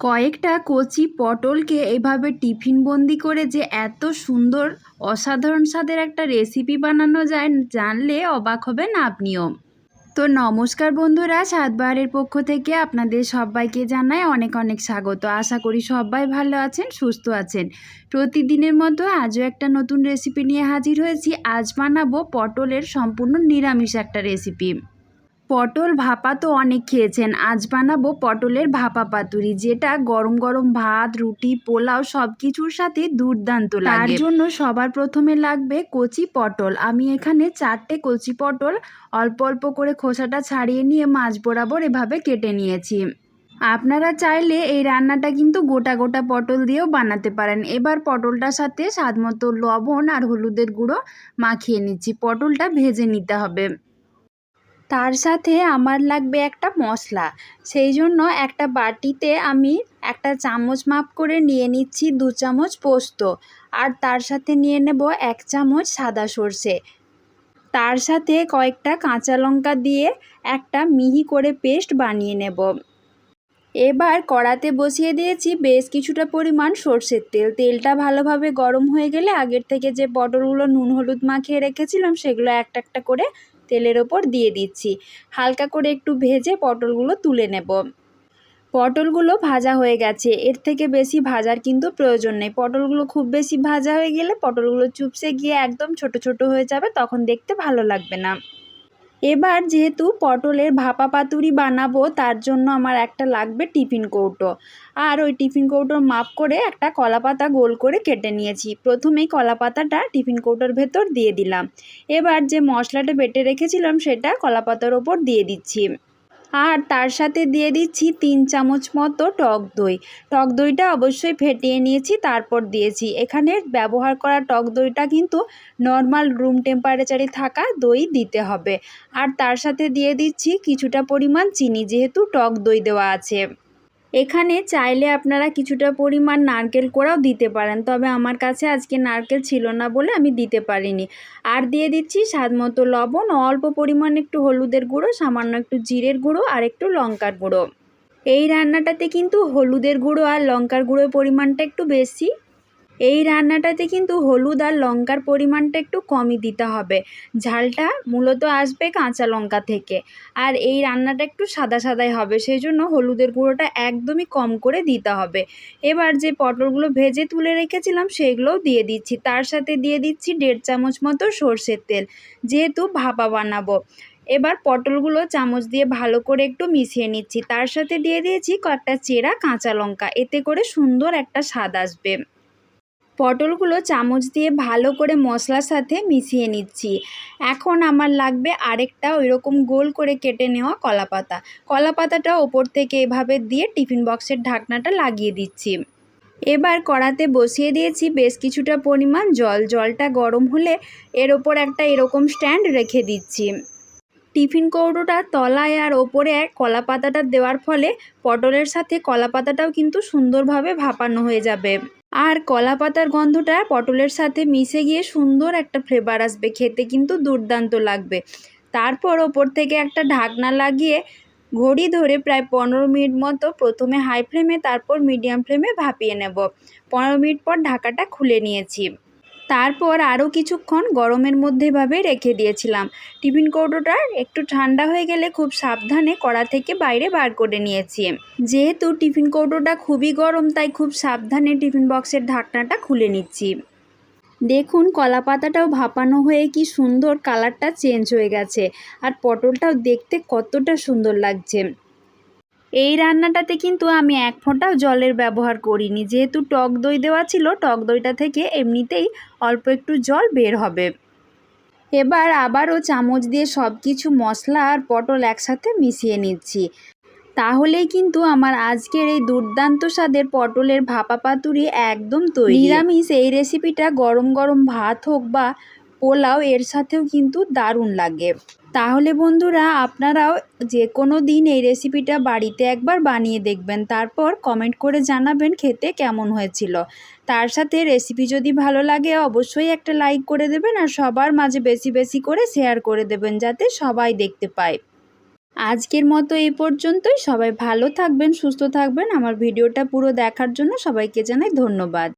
কয়েকটা কচি পটলকে এভাবে টিফিন বন্দি করে যে এত সুন্দর, অসাধারণ স্বাদের একটা রেসিপি বানানো যায়, জানলে অবাক হবেন আপনিও। তো নমস্কার বন্ধুরা সাতবারের পক্ষ থেকে আপনাদের সবাইকে জানাই অনেক অনেক স্বাগত। আশা করি সবাই ভালো আছেন, সুস্থ আছেন। প্রতিদিনের মতো আজও একটা নতুন রেসিপি নিয়ে হাজির হয়েছি। আজ বানাবো পটলের সম্পূর্ণ নিরামিষ একটা রেসিপি পটল ভাপা তো অনেক খেয়েছেন। আজ বানাবো পটলের ভাপা পাতুরি, যেটা গরম গরম ভাত, রুটি, পোলাও সব কিছুর সাথে দুর্দান্ত লাগে। তার জন্য সবার প্রথমে লাগবে কচি পটল। আমি এখানে চারটে কচি পটল অল্প অল্প করে খোসাটা ছাড়িয়ে নিয়ে মাছ বরাবর এভাবে কেটে নিয়েছি। আপনারা চাইলে এই রান্নাটা কিন্তু গোটা গোটা পটল দিয়েও বানাতে পারেন। এবার পটলটার সাথে স্বাদমতো লবণ আর হলুদের গুঁড়ো মাখিয়ে নিচ্ছি। পটলটা ভেজে নিতে হবে। তার সাথে আমার লাগবে একটা মশলা। সেই জন্য একটা বাটিতে আমি একটা চামচ মাপ করে নিয়ে নিচ্ছি দু চামচ পোস্ত। আর তার সাথে নিয়ে নেব এক চামচ সাদা সর্ষে। তার সাথে কয়েকটা কাঁচা লঙ্কা দিয়ে একটা মিহি করে পেস্ট বানিয়ে নেব। এবার কড়াতে বসিয়ে দিয়েছি বেশ কিছুটা পরিমাণ সর্ষের তেল। তেলটা ভালোভাবে গরম হয়ে গেলে আগের থেকে যে পটলগুলো নুন হলুদ মাখিয়ে রেখেছিলাম সেগুলো একটা একটা করে তেলের ওপর দিয়ে দিচ্ছি। হালকা করে একটু ভেজে পটলগুলো তুলে নেব। পটলগুলো ভাজা হয়ে গেছে। এর থেকে বেশি ভাজার কিন্তু প্রয়োজন নেই। পটলগুলো খুব বেশি ভাজা হয়ে গেলে পটলগুলো চুপসে গিয়ে একদম ছোট ছোট হয়ে যাবে, তখন দেখতে ভালো লাগবে না। এবার যেহেতু পটলের ভাপা পাতুরি বানাবো, তার জন্য আমার একটা লাগবে টিফিন কৌটো। আর ওই টিফিন কৌটোর মাপ করে একটা কলাপাতা গোল করে কেটে নিয়েছি। প্রথমেই কলা পাতাটা টিফিন কৌটোর ভেতর দিয়ে দিলাম। এবার যে মশলাটা বেটে রেখেছিলাম, সেটা কলাপাতার ওপর দিয়ে দিচ্ছি। আর তার সাথে দিয়ে দিচ্ছি তিন চামচ মতো টক দই। টক দইটা অবশ্যই ফেটিয়ে নিয়েছি, তারপর দিয়েছি। এখানে ব্যবহার করা টক দইটা কিন্তু নর্মাল রুম টেম্পারেচারে থাকা দই দিতে হবে। আর তার সাথে দিয়ে দিচ্ছি কিছুটা পরিমাণ চিনি, যেহেতু টক দই দেওয়া আছে। এখানে চাইলে আপনারা কিছুটা পরিমাণ নারকেল কোড়াও দিতে পারেন, তবে আমার কাছে আজকে নারকেল ছিল না বলে আমি দিতে পারিনি। আর দিয়ে দিচ্ছি স্বাদ মতো লবণ, অল্প পরিমাণ একটু হলুদের গুঁড়ো, সামান্য একটু জিরের গুঁড়ো আর একটু লঙ্কার গুঁড়ো। এই রান্নাটাতে কিন্তু হলুদের গুঁড়ো আর লঙ্কার গুঁড়োর পরিমাণটা একটু বেশি। এই রান্নাটাতে কিন্তু হলুদ আর লঙ্কার পরিমাণটা একটু কমই দিতে হবে। ঝালটা মূলত আসবে কাঁচা লঙ্কা থেকে। আর এই রান্নাটা একটু সাদা সাদাই হবে সেই জন্য হলুদের গুঁড়োটা একদমই কম করে দিতে হবে। এবার যে পটলগুলো ভেজে তুলে রেখেছিলাম, সেগুলোও দিয়ে দিচ্ছি। তার সাথে দিয়ে দিচ্ছি দেড় চামচ মতো সর্ষের তেল, যেহেতু ভাপা বানাবো। এবার পটলগুলো চামচ দিয়ে ভালো করে একটু মিশিয়ে নিচ্ছি। তার সাথে দিয়ে দিয়েছি কয়েকটা চেরা কাঁচা লঙ্কা, এতে করে সুন্দর একটা স্বাদ আসবে। পটলগুলো চামচ দিয়ে ভালো করে মশলার সাথে মিশিয়ে নিচ্ছি। এখন আমার লাগবে আরেকটা ওই রকম গোল করে কেটে নেওয়া কলা পাতা কলা পাতাটা ওপর থেকে এভাবে দিয়ে টিফিন বক্সের ঢাকনাটা লাগিয়ে দিচ্ছি। এবার কড়াতে বসিয়ে দিয়েছি বেশ কিছুটা পরিমাণ জল। জলটা গরম হলে এর ওপর একটা এরকম স্ট্যান্ড রেখে দিচ্ছি। টিফিন কৌটোটা তলায় আর ওপরে কলা পাতাটা দেওয়ার ফলে পটলের সাথে কলা পাতাটাও কিন্তু সুন্দরভাবে ভাপানো হয়ে যাবে। আর কলা পাতার গন্ধটা পটলের সাথে মিশে গিয়ে সুন্দর একটা ফ্লেভার আসবে, খেতে কিন্তু দুর্দান্ত লাগবে। তারপর ওপর থেকে একটা ঢাকনা লাগিয়ে ঘড়ি ধরে প্রায় পনেরো মিনিট মতো প্রথমে হাই ফ্লেমে তারপর মিডিয়াম ফ্লেমে ভাপিয়ে নেব। পনেরো মিনিট পর ঢাকাটা খুলে নিয়েছি। তারপর আরও কিছুক্ষণ গরমের মধ্যে ভাবে রেখে দিয়েছিলাম। টিফিন কৌটোটা একটু ঠান্ডা হয়ে গেলে খুব সাবধানে কড়া থেকে বাইরে বার করে নিয়েছি। যেহেতু টিফিন কৌটোটা খুবই গরম, তাই খুব সাবধানে টিফিন বক্সের ঢাকনাটা খুলে নিচ্ছি। দেখুন কলা পাতাটাও ভাপানো হয়ে কি সুন্দর কালারটা চেঞ্জ হয়ে গেছে। আর পটলটাও দেখতে কতটা সুন্দর লাগছে। এই রান্নাটাতে কিন্তু আমি এক ফোঁটাও জলের ব্যবহার করিনি। যেহেতু টক দই দেওয়া ছিল, টক দইটা থেকে এমনিতেই অল্প একটু জল বের হবে। এবার আবারও চামচ দিয়ে সব কিছু মশলা আর পটল একসাথে মিশিয়ে নিচ্ছি। তাহলেই কিন্তু আমার আজকের এই দুর্দান্ত স্বাদের পটলের ভাপা পাতুরি একদম তৈরি। নিরামিষ এই রেসিপিটা গরম গরম ভাত হোক বা পোলাও, এর সাথেও কিন্তু দারুণ লাগে। তাহলে বন্ধুরা আপনারাও যে কোনো দিন এই রেসিপিটা বাড়িতে একবার বানিয়ে দেখবেন। তারপর কমেন্ট করে জানাবেন খেতে কেমন হয়েছিল। তার সাথে রেসিপি যদি ভালো লাগে অবশ্যই একটা লাইক করে দেবেন আর সবার মাঝে বেশি বেশি করে শেয়ার করে দেবেন যাতে সবাই দেখতে পায়। আজকের মতো এই পর্যন্তই। সবাই ভালো থাকবেন, সুস্থ থাকবেন। আমার ভিডিওটা পুরো দেখার জন্য সবাইকে জানাই ধন্যবাদ।